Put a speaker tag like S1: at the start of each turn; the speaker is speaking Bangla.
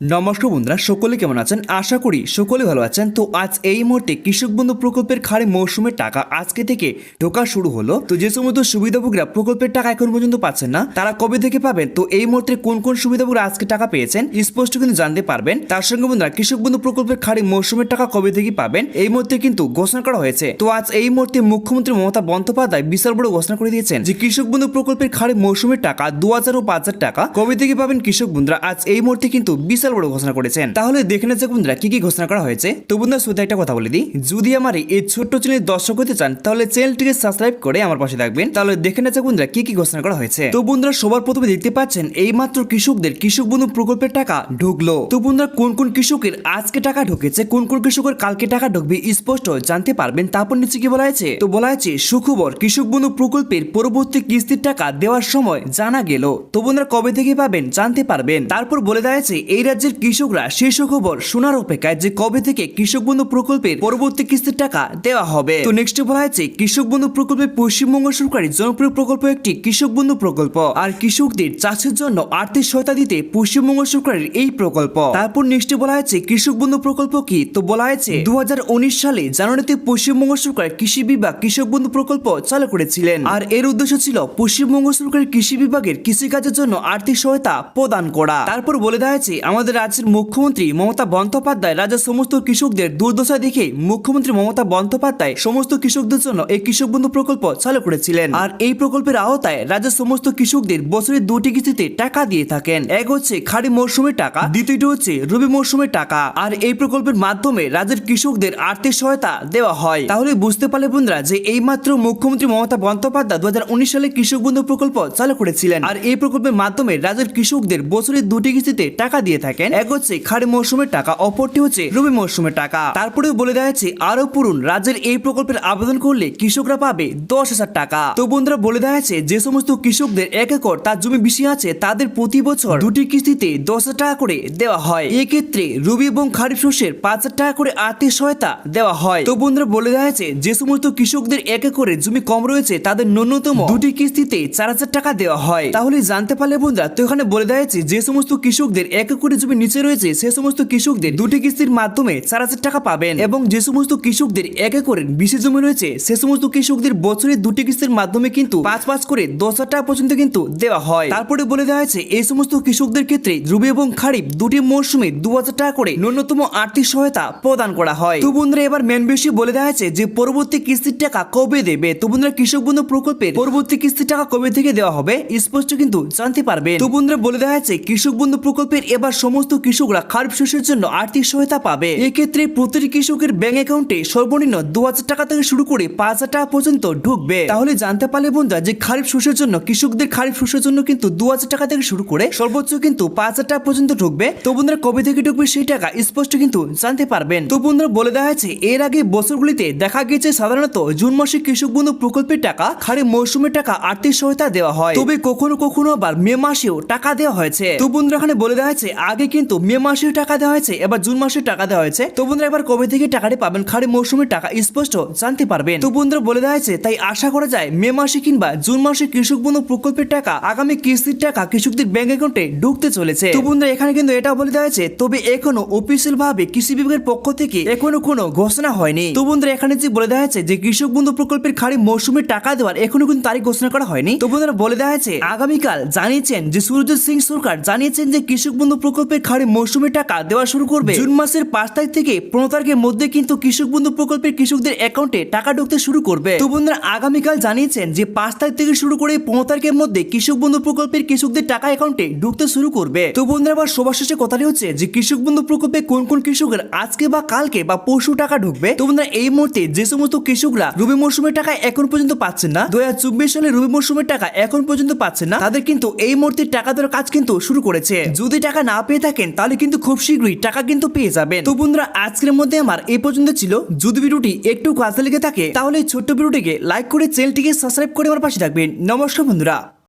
S1: নমস্কার বন্ধুরা, সকলে কেমন আছেন? আশা করি সকলে ভালো আছেন। তো আজ এই মুহূর্তে কৃষক বন্ধু প্রকল্পের খাড়ি মৌসুমের টাকা আজকে থেকে ঢোকা শুরু হলো। তো যে সমস্ত সুবিধাভোগীরা প্রকল্পের টাকা এখন পর্যন্ত পাচ্ছেন না, তারা কবে থেকে পাবেন? তো এই মুহূর্তে কোন কোন সুবিধাভোগীরা আজকে টাকা পেয়েছেন, স্পষ্ট কিন্তু জানতে পারবেন। তার সঙ্গে বন্ধুরা, কৃষক বন্ধু প্রকল্পের খাড়ি মৌসুমের টাকা কবে থেকে পাবেন, এই মুহূর্তে কিন্তু ঘোষণা করা হয়েছে। তো আজ এই মুহূর্তে মুখ্যমন্ত্রী মমতা বন্দ্যোপাধ্যায় বিশাল বড় ঘোষণা করে দিয়েছেন যে কৃষক বন্ধু প্রকল্পের খাড়ি মৌসুমের টাকা দু হাজার ও পাঁচ হাজার টাকা কবে থেকে পাবেন কৃষক বন্ধুরা? আজ এই মুহূর্তে কিন্তু বিশাল বড় ঘোষণা করেছেন। তাহলে দেখে যাক বন্ধুরা কি কি ঘোষণা করা হয়েছে। তো বন্ধুরা, শুধু একটা কথা বলে দিই। যদি আমার এই ছোট্ট চ্যানেল দর্শক হতে চান, তাহলে চ্যানেলটিকে সাবস্ক্রাইব করে আমার পাশে থাকবেন। তাহলে দেখে যাক বন্ধুরা কি কি ঘোষণা করা হয়েছে। তো বন্ধুরা, সবার প্রথমে দেখতে পাচ্ছেন এই মাত্র কৃষকদের কৃষক বন্ধু প্রকল্পের টাকা ঢুকলো। তো বন্ধুরা, কোন কোন কৃষকের আজকে টাকা ঢুকেছে, কোন কোন কৃষকের কালকে টাকা ঢুকবে, স্পষ্ট জানতে পারবেন। তারপর নিচে কি বলা হয়েছে? তো বলা হয়েছে, সুখবর, কৃষক বন্ধু প্রকল্পের পরবর্তী কিস্তির টাকা দেওয়ার সময় জানা গেল। তো বন্ধুরা, কবে থেকে পাবেন জানতে পারবেন। তারপর বলে দেওয়া হয়েছে, এই রাজ্যের কৃষকরা সেই সুখবর শোনার অপেক্ষায় যে কবে থেকে কৃষক বন্ধু প্রকল্পের পরবর্তী কিস্তির টাকা দেওয়া হবে। তো নেক্সট বলা হয়েছে, কৃষক বন্ধু প্রকল্পে পশ্চিমবঙ্গ সরকারের জনপ্রিয় প্রকল্প একটি কৃষক বন্ধু প্রকল্প। আর কৃষকদের চাষের জন্য আর্থিক সহায়তা দিতে পশ্চিমবঙ্গ সরকারের এই প্রকল্প। তারপর নেক্সট বলা হয়েছে, কৃষক বন্ধু প্রকল্প কি? তো বলা হয়েছে দু হাজার উনিশ সালে জানুয়ারিতে পশ্চিমবঙ্গ সরকার কৃষি বিভাগ কৃষক বন্ধু প্রকল্প চালু করেছিলেন। আর এর উদ্দেশ্য ছিল পশ্চিমবঙ্গ সরকারের কৃষি বিভাগের কৃষিকাজের জন্য আর্থিক সহায়তা প্রদান করা। তারপর বলে দেওয়া হয়েছে, আমাদের রাজ্যের মুখ্যমন্ত্রী মমতা বন্দ্যোপাধ্যায় রাজ্যের সমস্ত কৃষকদের দুর্দশা দেখে মুখ্যমন্ত্রী মমতা বন্দ্যোপাধ্যায় সমস্ত কৃষকদের জন্য এই কৃষক বন্ধু প্রকল্প চালু করেছিলেন। আর এই প্রকল্পের আওতায় রাজ্যের সমস্ত কৃষকদের বছরে দুটি কিস্তিতে টাকা দিয়ে থাকেন। এক হচ্ছে খাড়ি মৌসুমের টাকা, দ্বিতীয়টি হচ্ছে রবি মৌসুমের টাকা। আর এই প্রকল্পের মাধ্যমে রাজ্যের কৃষকদের আর্থিক সহায়তা দেওয়া হয়। তাহলে বুঝতে পারলে বন্ধুরা যে এই মাত্র মুখ্যমন্ত্রী মমতা বন্দ্যোপাধ্যায় দু হাজার উনিশ সালে কৃষক বন্ধু প্রকল্প চালু করেছিলেন। আর এই প্রকল্পের মাধ্যমে রাজ্যের কৃষকদের বছরে দুটি কিস্তিতে টাকা দিয়ে থাকেন। এক হচ্ছে খাড়ি মৌসুমের টাকা, অপরটি হচ্ছে রবি মৌসুমের টাকা। তারপরেও বলে দেওয়া হয়েছে আরও পূরণ রাজ্যের এই প্রকল্পের আবেদন করলে কৃষকরা পাবে দশ হাজার টাকা। তো বন্ধুরা, বলে দেওয়া হয়েছে, যে সমস্ত কৃষকদের এক একর তার জমি বেশি আছে, তাদের প্রতি বছর দুটি কিস্তিতে দশ হাজার টাকা করে দেওয়া হয়। এক্ষেত্রে রবি এবং খারিফ শস্যের পাঁচ হাজার টাকা করে আর্থিক সহায়তা দেওয়া হয়। তো বন্ধুরা, বলে দেওয়া হয়েছে, যে সমস্ত কৃষকদের এক একরে জমি কম রয়েছে, তাদের ন্যূনতম দুটি কিস্তিতে চার হাজার টাকা দেওয়া হয়। তাহলে জানতে পারলে বন্ধুরা, তো এখানে বলে দেওয়া হয়েছে, যে সমস্ত কৃষকদের এক একরে জমি নিচে রয়েছে সে সমস্ত কৃষকদের দুটি কিস্তির মাধ্যমে চার হাজার টাকা পাবেন এবং যে সমস্ত কৃষকদের এক একরের বেশি জমি রয়েছে, সে সমস্ত কৃষকদের বছরে দুটি কিস্তির মাধ্যমে কিন্তু পাঁচ পাঁচ করে দশ হাজার টাকা পর্যন্ত কিন্তু দেওয়া হয়। তারপরে বলে দেওয়া হয়েছে, এই সমস্ত কৃষকদের ক্ষেত্রে রবি এবং খারিফ দুটি মৌসুমে দু হাজার টাকা করে ন্যূনতম আর্থিক সহায়তা প্রদান করা হয়। তো বন্ধুরা, এবার মেন বেশি বলে দেওয়া হয়েছে যে, পরবর্তী কিস্তির টাকা কবে দেবে? তো বন্ধুরা, কৃষক বন্ধু প্রকল্পের পরবর্তী কিস্তির টাকা কবে থেকে দেওয়া হবে? স্পষ্ট কিন্তু জানতে পারবে তো বন্ধুরা, বলে দেওয়া হয়েছে, কৃষক বন্ধু প্রকল্পের এবার সমস্ত কৃষকরা খারিফ শস্যের জন্য আর্থিক সহায়তা পাবে। এক্ষেত্রে প্রতিটি কৃষকের ব্যাংক অ্যাকাউন্টে সর্বনিম্ন দু হাজার টাকা থেকে শুরু করে পাঁচ হাজার টাকা পর্যন্ত ঢুকবে। তাহলে জানতে পারলে বন্ধুরা যে খারিফ শস্যের জন্য কৃষকদের খারিফ শস্যের জন্য কিন্তু দু হাজার টাকা থেকে শুরু করে সর্বোচ্চ কিন্তু পাঁচ হাজার টাকা পর্যন্ত ঢুকবে। তো বন্ধুরা কবে থেকে ঢুকবে সেই টাকা স্পষ্ট কিন্তু জানতে পারবেন। তো বন্ধুরা বলে দেওয়া হয়েছে, এর আগে বছরগুলিতে দেখা গেছে সাধারণত জুন মাসে কৃষক বন্ধু প্রকল্পের টাকা খারিফ মৌসুমের টাকা আর্থিক সহায়তা দেওয়া হয়। তবে কখনো কখনো আবার মে মাসেও টাকা দেওয়া হয়েছে। তো বন্ধুরা এখানে বলে দেওয়া হয়েছে, আগে কিন্তু মে মাসেও টাকা দেওয়া হয়েছে, এবার জুন মাসে টাকা দেওয়া হয়েছে। তো বন্ধুরা, এবার কবে থেকে টাকাটি পাবেন? খারিফ মৌসুমের টাকা স্পষ্ট জানতে পারবেন। তো বন্ধুরা, বলে দেওয়া হয়েছে, তাই আশা করা যায় মে মাসে কিংবা জুন মাসে কৃষক বন্ধু প্রকল্পের টাকা, আগামী কিস্তির টাকা কৃষকদের ব্যাংক অ্যাকাউন্টে ঢুকতে চলেছে। তো বন্ধুরা, এখানে কিন্তু এটা বলে দেওয়া হয়েছে, তবে এখনও অফিসিয়াল ভাবে কৃষি বিভাগের পক্ষ থেকে এখনও কোনো ঘোষণা হয়নি। তো বন্ধুরা, এখানে যে বলে দেওয়া হয়েছে যে কৃষক বন্ধু প্রকল্পের খারিফ মৌসুমে টাকা দেওয়ার এখনও কিন্তু তারিখ ঘোষণা করা হয়নি। তো বন্ধুরা, বলে দেওয়া হয়েছে, আগামীকাল জানিয়েছেন যে সুরজিৎ সিং সরকার জানিয়েছেন যে কৃষক বন্ধু প্রকল্পের খারিফ মৌসুমে টাকা দেওয়া শুরু করবে। জুন মাসের পাঁচ তারিখ থেকে পনেরো তারিখের মধ্যে কিন্তু কৃষক বন্ধু প্রকল্পের কৃষকদের অ্যাকাউন্টে টাকা ঢুকতে শুরু করবে। তো বন্ধুরা, আগামীকাল জানিয়েছেন যে পাঁচ তারিখ থেকে শুরু করে পনেরো তারিখের মধ্যে কৃষক বন্ধু প্রকল্পের কৃষকদের টাকা অ্যাকাউন্টে ঢুকতে শুরু করবে। তো বন্ধুরা আবার সবার শেষে কথাটি হচ্ছে যে কৃষক বন্ধু প্রকল্পে কোন কোন কৃষকের আজকে বা কালকে বা পরশু টাকা ঢুকবে? তো বন্ধুরা, এই মুহূর্তে যে সমস্ত কৃষকরা রবি মৌসুমের টাকা এখন পর্যন্ত পাচ্ছেন না, দুই হাজার চব্বিশ সালে রবি মৌসুমের টাকা এখন পর্যন্ত পাচ্ছেন না, তাদের কিন্তু এই মুহূর্তে টাকা দেওয়ার কাজ কিন্তু শুরু করেছে। যদি টাকা না পেয়ে থাকেন, তাহলে কিন্তু খুব শীঘ্রই টাকা কিন্তু পেয়ে যাবেন। তো বন্ধুরা, আজকের মধ্যে আমার এ পর্যন্ত ছিল। যদি ভিডিওটি একটু কাজে লেগে থাকে, তাহলে ছোট্ট ভিডিওটিকে লাইক করে চ্যানেলটিকে সাবস্ক্রাইব করে আমার পাশে থাকবেন। নমস্কার বন্ধুরা।